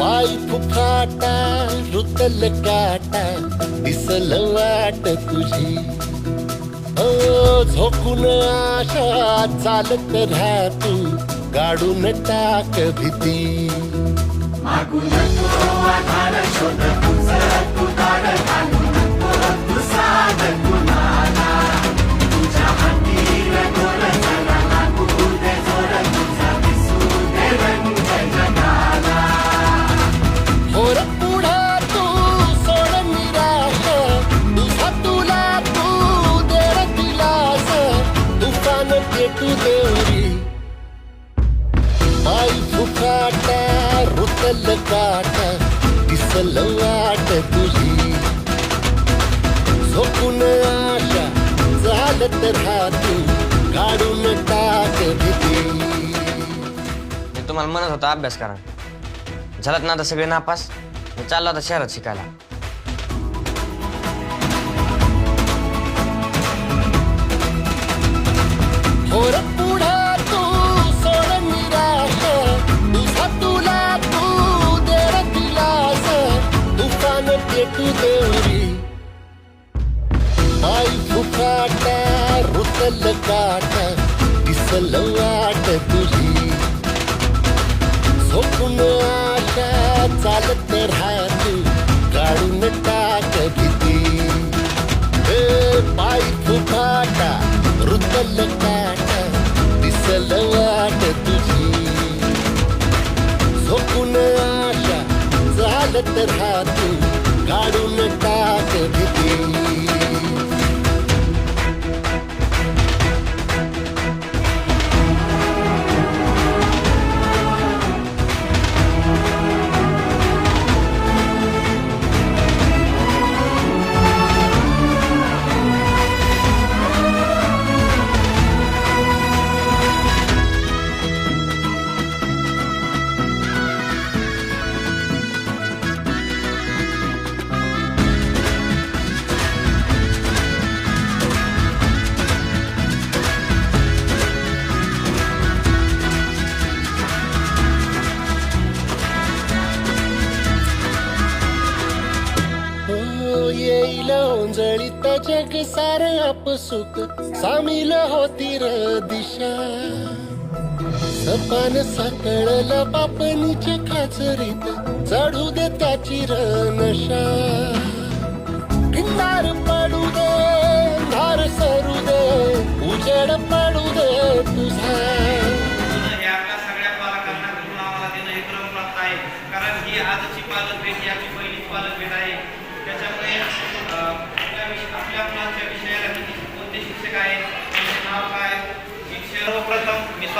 पाय फुफाटा रुतल काटा दिसल वाट तुझी. हो, ओ झोपून आशा चालत राहा तू गाडून टाक भीती. होर देवरी पाय फुकाटा रुतल काटा दिसल वाट तुझी. झोपून आशा चालत राहतू काढून टाक भीती. मी तुम्हाला म्हणत होता अभ्यास करा. झालात ना आता सगळे नापास? मी चाललो आता शहरात शिकायला. होर चालत काढून टाक भीती. जग सार अपसुक सामील होती र दिशा. सपान साकळल बापणीच्या खाचरीत चढू दे त्याची र नशा. भिंगार पडू दे धार सरू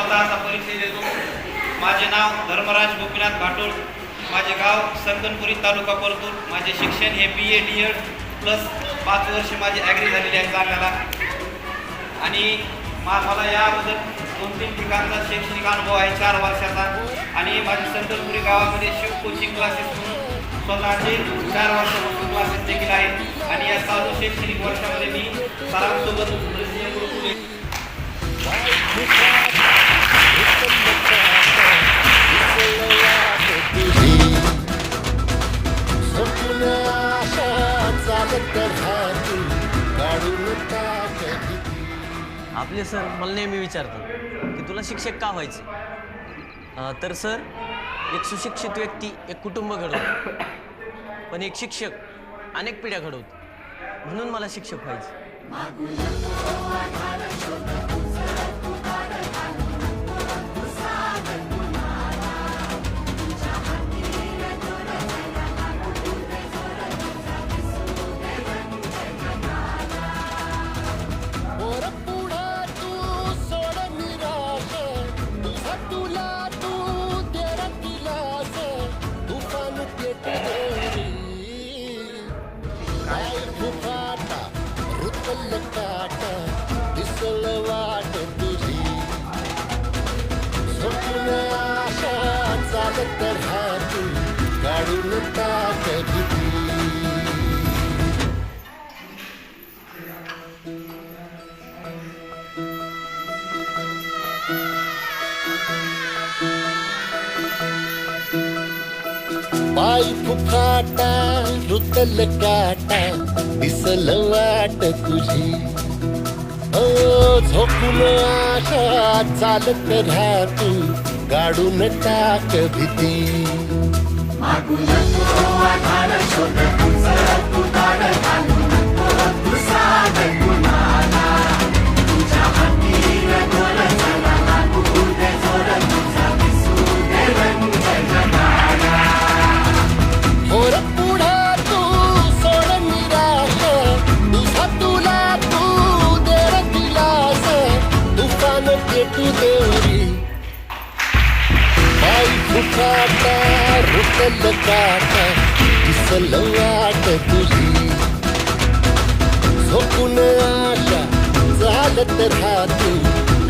स्वतः असा परिचय देतो. माझे नाव धर्मराज गोपीनाथ भाटोळ माझे गाव संकनपुरी तालुका परतूर. माझे शिक्षण हे B A D Ed plus पाच वर्ष माझी ॲग्री झालेली आहे चांगल्याला आणि मा मला या अगोदर दोन तीन ठिकाणचा शैक्षणिक अनुभव आहे चार वर्षाचा. आणि माझ्या संतलपुरी गावामध्ये शिव कोचिंग क्लासेस म्हणून स्वतःचे चार वर्षापासून क्लासेस देखील आहेत. आणि या चालू शैक्षणिक वर्षामध्ये मी सरांसोबत आपले सर मला नेहमी विचारतात की तुला शिक्षक का व्हायचे? तर सर एक सुशिक्षित व्यक्ती एक कुटुंब घडवतो. पण एक शिक्षक अनेक पिढ्या घडवतो. म्हणून मला शिक्षक व्हायचे. पाय फुफाटा रुतल काटा दिसल वाट तुझी. ओ झोपून आशा चालत राहा तू गाडून टाक भीती. होर रुकल काटा दिसल वाट तुझी. झोपून आशा चालत राहतू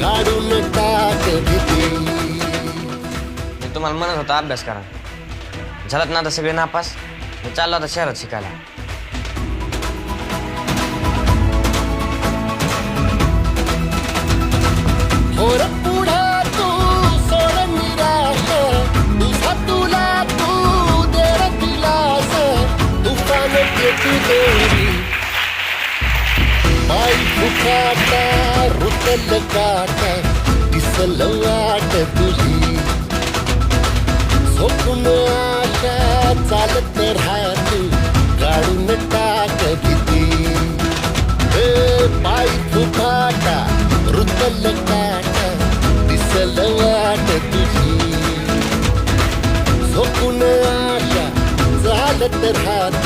काढून टाक भीती. मी तुम्हाला म्हणत होता अभ्यास करा. झालात ना आता सगळे नापास? मी चाललो आता शहरात शिकायला. होर काटा रुतल काटा दिसल वाट तुझी. झोपून आशा चालत राहत काढून टाक किती. हे पाय फुफाटा रुतल काटा दिसल वाट तुझी. झोपून आशा चालत राहत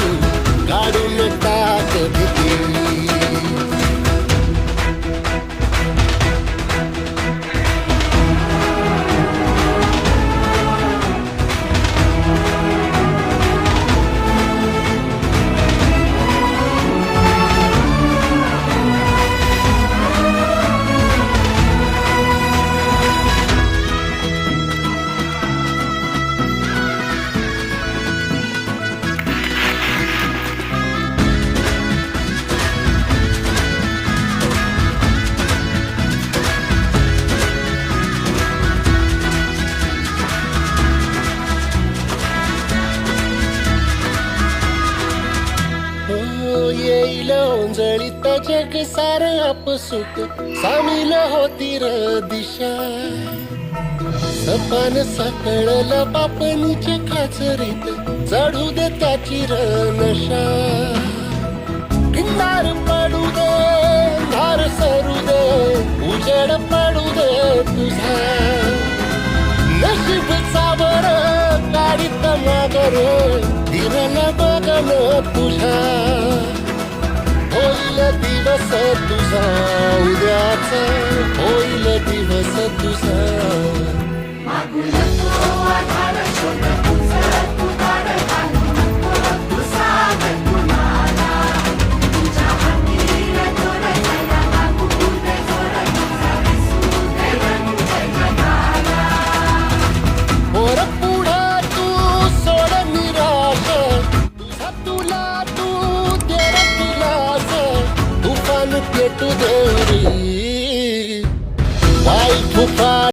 हो येईल ओंजळीत जग सार आपसुक. सामील होती र दिशा. सपान सकळलं बापणीच्या खाचरीत. चढू दे त्याची र नशा. किनार पडू दे धार सरू दे उजेड पडू दे तुझा. नशीब सावर गाडीत मागर दिरला बगन तुझा. दिवस तुझा उद्याचा होईल दिवस